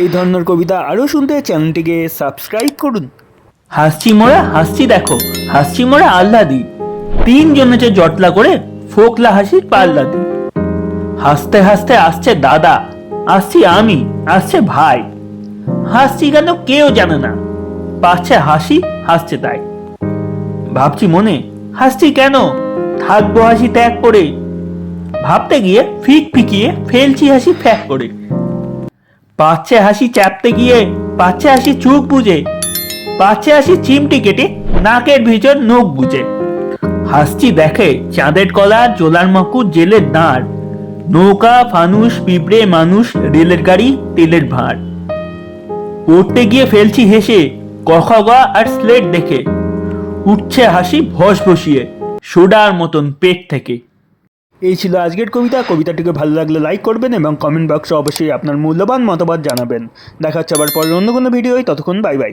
এই ধরনের কবিতা আরও শুনতে চ্যানেলটিকে সাবস্ক্রাইব করুন। হাসছি মোরা, হাসছি দেখো, হাসছি মোরা আহ্লাদি। তিনজনে যে জটলা করে, ফোকলা হাসির পাল্লা দি হাসতে হাসতে আসছে দাদা, আসছি আমি, আসছে ভাই। হাসছি কেন কেউ জানে না, পাচ্ছে হাসি, হাসছে তাই। ভাবছি মনে, হাসছি কেন, থাকব হাসি ত্যাগ করে। ভাবতে গিয়ে ফিক ফিকিয়ে, ফেলছি হাসি ফ্যাক করে। পাচ্ছে হাসি চাপতে গিয়ে, পাচ্ছে হাসি চোখ বুঝে পাচ্ছে হাসি চিমটি কেটে, নাকের ভিতর নখ বুঝে হাসছি দেখে চাঁদের কলা জোলার মাকু জেলের দাঁড় নৌকা ফানুস পিঁপড়ে, মানুষ, রেলের গাড়ি, তেলের ভাঁড় পড়তে গিয়ে ফেলছি হেসে কখগা আর স্লেট দেখে, উঠছে হাসি ভস বসিয়ে, সোডার মতন পেট থেকে। এই ছিল আজকের কবিতা। কবিতাটিকে ভালো লাগলে লাইক করবেন এবং কমেন্ট বক্সে অবশ্যই আপনার মূল্যবান মতামত জানাবেন। দেখা হচ্ছে আবার পরের অন্য কোনো ভিডিওয় ততক্ষণ বাই বাই